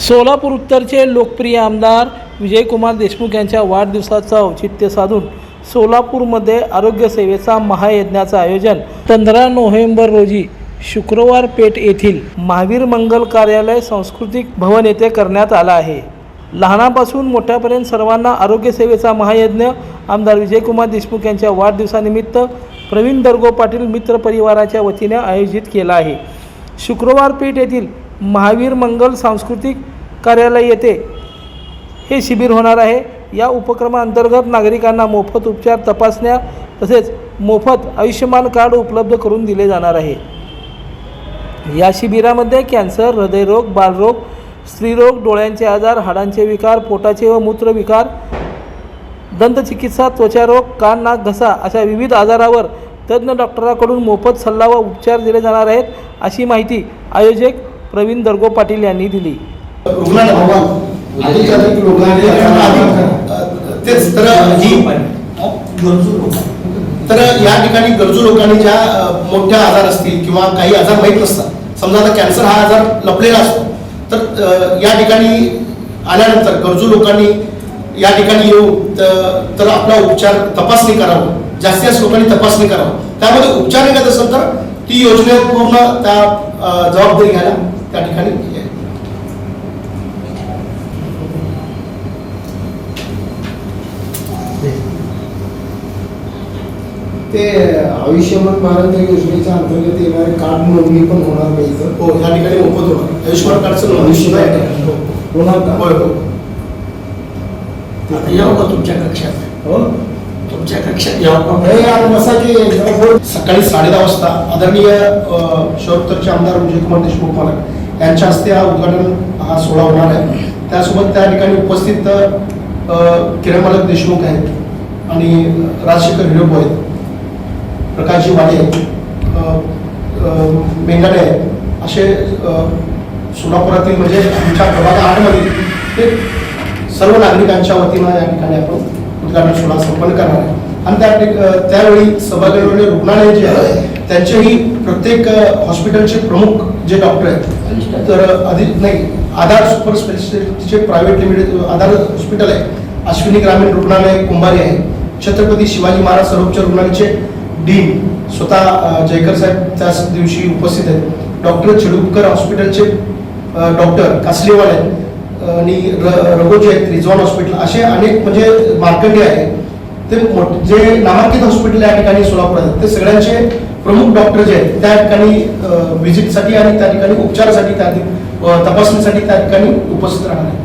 सोलापूर उत्तरचे लोकप्रिय आमदार विजयकुमार देशमुख यांच्या वाढदिवसाचं औचित्य साधून सोलापूरमध्ये आरोग्यसेवेचा महायज्ञाचं आयोजन पंधरा नोव्हेंबर रोजी शुक्रवार पेठ येथील महावीर मंगल कार्यालय सांस्कृतिक भवन येथे करण्यात आला आहे. लहानापासून मोठ्यापर्यंत सर्वांना आरोग्यसेवेचा महायज्ञ आमदार विजयकुमार देशमुख यांच्या वाढदिवसानिमित्त प्रवीण दर्गो पाटील मित्र परिवाराच्या वतीने आयोजित केला आहे. शुक्रवार पेठ येथील महावीर मंगल सांस्कृतिक कार्यालय येथे हे शिबिर होणार आहे. या उपक्रमाअंतर्गत नागरिकांना मोफत उपचार तपासण्या तसेच मोफत आयुष्यमान कार्ड उपलब्ध करून दिले जाणार आहे. या शिबिरामध्ये कॅन्सर हृदयरोग बालरोग स्त्रीरोग डोळ्यांचे आजार हाडांचे विकार पोटाचे व मूत्रविकार दंतचिकित्सा त्वचारोग कान नाक घसा अशा विविध आजारावर तज्ज्ञ डॉक्टराकडून मोफत सल्ला व उपचार दिले जाणार आहेत अशी माहिती आयोजक प्रवीण दर्गो पाटील यांनी दिली. तर या ठिकाणी गरजू लोकांनी ज्या मोठ्या आजार असतील किंवा काही आजार माहीत नसतात समजा आता कॅन्सर हा आजार लपलेला असतो. तर या ठिकाणी आल्यानंतर गरजू लोकांनी या ठिकाणी येऊ तर आपला उपचार तपासणी करावं. जास्तीत जास्त लोकांनी तपासणी करावं. त्यामध्ये उपचार निघत असेल तर ती योजना पूर्ण त्या जबाबदारी घ्यायला त्या ठिकाणी आहे. ते आयुष्यमान भारत योजनेच्या अंतर्गत येणारे कार्ड नोंदणी पण होणार नाही इथं. हो या ठिकाणी मोफत होणार. आयुष्यमान कार्डचं हो. होणार का? होय हो. आता यावं का तुमच्या कक्षात? हो? तुमच्या कक्षात यार बसा की. सकाळी साडे दहा वाजता आदरणीय शहरोत्तरचे आमदार विजयकुमार देशमुख मालक यांच्या हस्ते हा उद्घाटन हा सोहळा होणार आहे. त्यासोबत त्या ठिकाणी उपस्थित अ, किरण मालक देशमुख आहेत आणि राजशेखर हिरोब आहेत प्रकाशजी वाडे मेंगाडे असे सोलापुरातील म्हणजे आमच्या प्रभाग आठमधील ते सर्व नागरिकांच्या वतीनं या ठिकाणी आपण उद्घाटन सोहळा संपन्न करणार आहे. आणि त्या त्यावेळी सहभागी होणारे रुग्णालय जे आहे त्यांचेही प्रत्येक हॉस्पिटलचे प्रमुख जे डॉक्टर आहेत तर अधिक नाही आधार सुपर स्पेशालिटीचे प्रायव्हेट लिमिटेड आधार हॉस्पिटल आहे. अश्विनी ग्रामीण रुग्णालय कुंभारी आहे. छत्रपती शिवाजी महाराज सर्वोच्च रुग्णालयाचे डीन स्वतः जयकर साहेब त्याच दिवशी उपस्थित आहेत. डॉक्टर चिडुपकर हॉस्पिटलचे डॉक्टर कासलेवाल आहेत आणि र- रघोजी आहेत रिझॉन हॉस्पिटल. असे अनेक म्हणजे मार्कंडे आहेत. ते मोठ- जे नामांकित हॉस्पिटल या ठिकाणी सोलापूर आहेत. ते सगळ्यांचे प्रमुख डॉक्टर जे आहेत त्या ठिकाणी व्हिजिटसाठी आणि त्या ठिकाणी उपचारासाठी त्या तपासणीसाठी त्या ठिकाणी उपस्थित राहणार आहेत.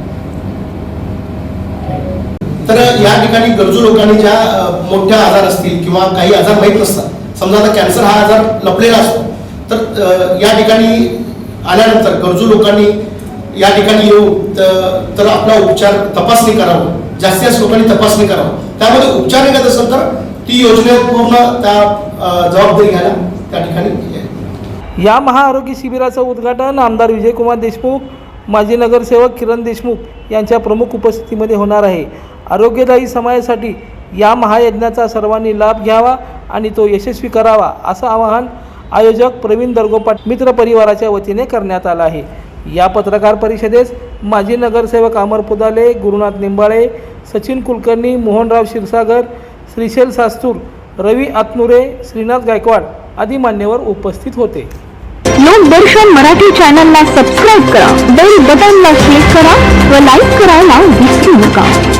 तर या ठिकाणी गरजू लोकांनी ज्या मोठ्या आजार असतील किंवा काही आजार माहीत नसतात समजा आता कॅन्सर हा आजार लपलेला असतो तर या ठिकाणी आल्यानंतर गरजू लोकांनी या ठिकाणी येऊ तर आपला उपचार तपासणी करावं जास्तीत जास्त लोकांनी तपासणी करावं. त्यामध्ये उपचार निघत असेल तर ती योजना पूर्ण त्या जबाबदारी घ्यायला त्या ठिकाणी या महाआरोग्य शिबिराचं उद्घाटन आमदार विजयकुमार देशमुख माजी नगरसेवक किरण देशमुख यांच्या प्रमुख उपस्थितीमध्ये होणार आहे. आरोग्यदायी समाजासाठी या महायज्ञाचा सर्वांनी लाभ घ्यावा आणि तो यशस्वी करावा असं आवाहन आयोजक प्रवीण दर्गोपाट मित्र परिवाराच्या वतीने करण्यात आलं आहे. या पत्रकार परिषदेस माजी नगरसेवक अमर पुदाले गुरुनाथ निंबाळे सचिन कुलकर्णी मोहनराव क्षीरसागर श्रीशैल सास्तूर रवी आतनुरे श्रीनाथ गायकवाड आदी मान्यवर उपस्थित होते. लोकदर्शन मराठी चॅनलला सबस्क्राईब करा बेल बटनला क्लिक करा व लाईक करायला विसरू नका.